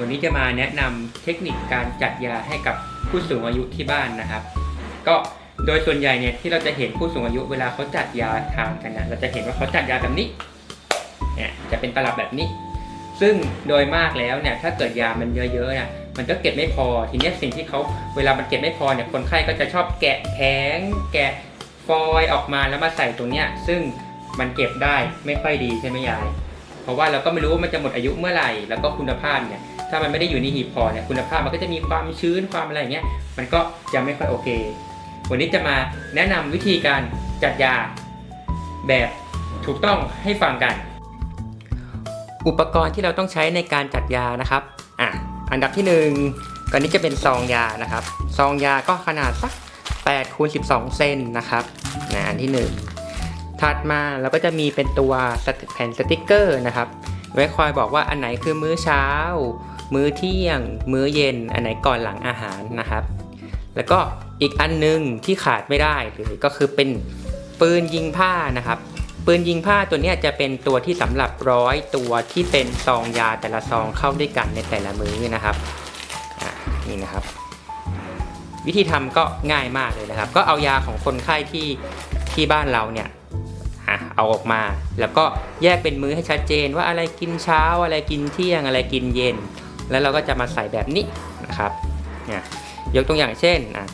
วันนี้จะมาแนะนำเทคนิคการจัดยาให้กับผู้สูงอายุที่บ้านนะครับ ก็โดยส่วนใหญ่เนี่ยที่เราจะเห็นผู้สูงอายุเวลาเขาจัดยาทานกันนะเราจะเห็นว่าเขาจัดยาแบบนี้เนี่ยจะเป็นตลับแบบนี้ ซึ่งโดยมากแล้วเนี่ยถ้าเกิดยามันเยอะๆเนี่ยมันก็เก็บไม่พอทีนี้สิ่งที่เขาเวลามันเก็บไม่พอเนี่ยคนไข้ก็จะชอบแกะแผงแกะฟอยออกมาแล้วมาใส่ตรงเนี้ยซึ่งมันเก็บได้ไม่ค่อยดีใช่ไหมยาย เพราะว่าเราก็ไม่รู้ว่ามันจะหมดอายุเมื่อไหร่ แล้วก็คุณภาพเนี่ย ถ้ามันไม่ได้อยู่ในหีบห่อเนี่ยคุณภาพมันก็จะมีความชื้นความอะไรอย่างเงี้ยมันก็จะไม่ค่อยโอเค วันนี้จะมาแนะนำวิธีการจัดยาแบบถูกต้องให้ฟังกัน อุปกรณ์ที่เราต้องใช้ในการจัดยานะครับอะอันดับที่หนึ่งก็นี้จะเป็นซองยานะครับซองยาก็ขนาดสัก8คูณ12 เซนนะครับนะอันที่หนึ่งถัดมาเราก็จะมีเป็นตัวแผ่นสติกเกอร์นะครับ ไว้คอยบอกว่าอันไหนคือมื้อเช้า มื้อเที่ยง มื้อเย็น อันไหนก่อนหลังอาหารนะครับ แล้วก็อีกอันหนึงที่ขาดไม่ได้เลยก็คือเป็นปืนยิงผ้านะครับ ปืนยิงผ้าตัวนี้จะเป็นตัวที่สำหรับร้อยตัวที่เป็นซองยาแต่ละซองเข้าด้วยกันในแต่ละมื้อนะครับนี่นะครับ วิธีทำก็ง่ายมากเลยนะครับ ก็เอายาของคนไข้ที่ที่บ้านเราเนี่ยเอาออกมา แล้วก็แยกเป็นมื้อให้ชัดเจนว่าอะไรกินเช้าอะไรกินเที่ยงอะไรกินเย็น แล้วเราก็จะมาใส่แบบนี้นะครับเนี่ยยกตัวอย่างเช่นอะ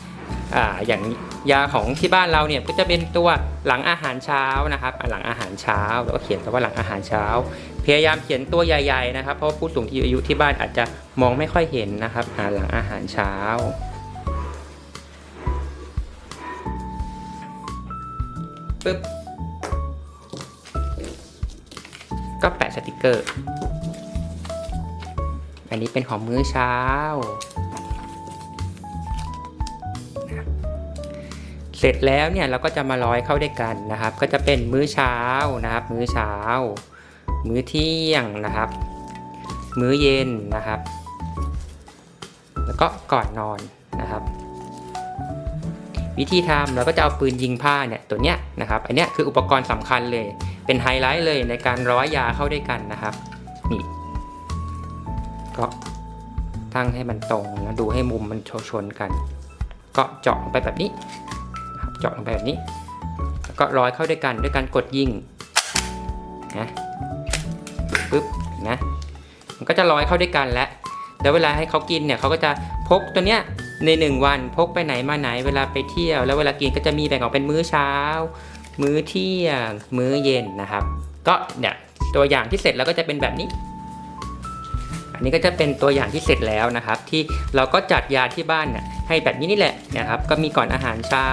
อ่าอย่างยาของที่บ้านเราเนี่ยก็จะเป็นตัวหลังอาหารเช้านะครับอะหลังอาหารเช้าแล้วก็เขียนคำว่าหลังอาหารเช้า พยายามเขียนตัวใหญ่ๆนะครับ เพราะว่าผู้สูงอายุที่บ้านอาจจะมองไม่ค่อยเห็นนะครับอ่าหลังอาหารเช้า ปึ๊บ ก็แปะสติกเกอร์ อันนี้เป็นของมื้อเช้า เสร็จแล้วเนี่ยเราก็จะมาร้อยเข้าด้วยกันนะครับ ก็จะเป็นมื้อเช้านะครับ มื้อเช้า มื้อเที่ยงนะครับ มื้อเย็นนะครับ แล้วก็ก่อนนอนนะครับวิธีทำเราก็จะเอาปืนยิงผ้าเนี่ยตัวเนี้ยนะครับอันเนี้ยคืออุปกรณ์สำคัญเลย เป็นไฮไลท์เลยในการร้อยยาเข้าด้วยกันนะครับนี่ ก็ตั้งให้มันตรงนะดูให้มุมมันชนกัน ก็เจาะลงไปแบบนี้นะครับเจาะลงไปแบบนี้ แล้วก็ร้อยเข้าด้วยกันด้วยการกดยิงนะปึ๊บนะมันก็จะร้อยเข้าด้วยกันแล้วแล้วเวลาให้เขากินเนี่ยเขาก็จะพกตัวเนี้ยในหนึ่งวันพกไปไหนมาไหนเวลาไปเที่ยว แล้วเวลากินก็จะมีแบ่งออกเป็นมื้อเช้า มื้อเที่ยงมื้อเย็นนะครับ ก็เนี่ยตัวอย่างที่เสร็จแล้วก็จะเป็นแบบนี้ นี้ก็จะเป็นตัวอย่างที่เสร็จแล้วนะครับ ที่เราก็จัดยาที่บ้านเนี่ยให้แบบนี้นี่แหละนะครับ ก็มีก่อนอาหารเช้า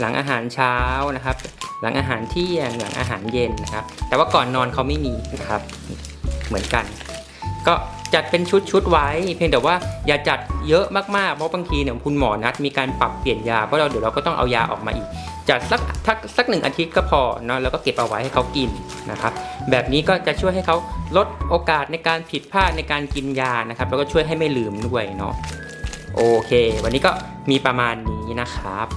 หลังอาหารเช้านะครับ หลังอาหารเที่ยงหลังอาหารเย็นนะครับ แต่ว่าก่อนนอนเขาไม่มีนะครับ เหมือนกัน ก็ จัดเป็นชุดๆไว้ เพียงแต่ว่าอย่าจัดเยอะมากๆ เพราะบางทีเนี่ยคุณหมอนัดมีการปรับเปลี่ยนยาเพราะเราเดี๋ยวเราก็ต้องเอายาออกมาอีก จัดสักทักสักหนึ่งอาทิตย์ก็พอเนาะแล้วก็เก็บเอาไว้ให้เขากินนะครับแบบนี้ก็จะช่วยให้เขาลดโอกาสในการผิดพลาดในการกินยานะครับแล้วก็ช่วยให้ไม่ลืมด้วยเนาะโอเค วันนี้ก็มีประมาณนี้นะครับ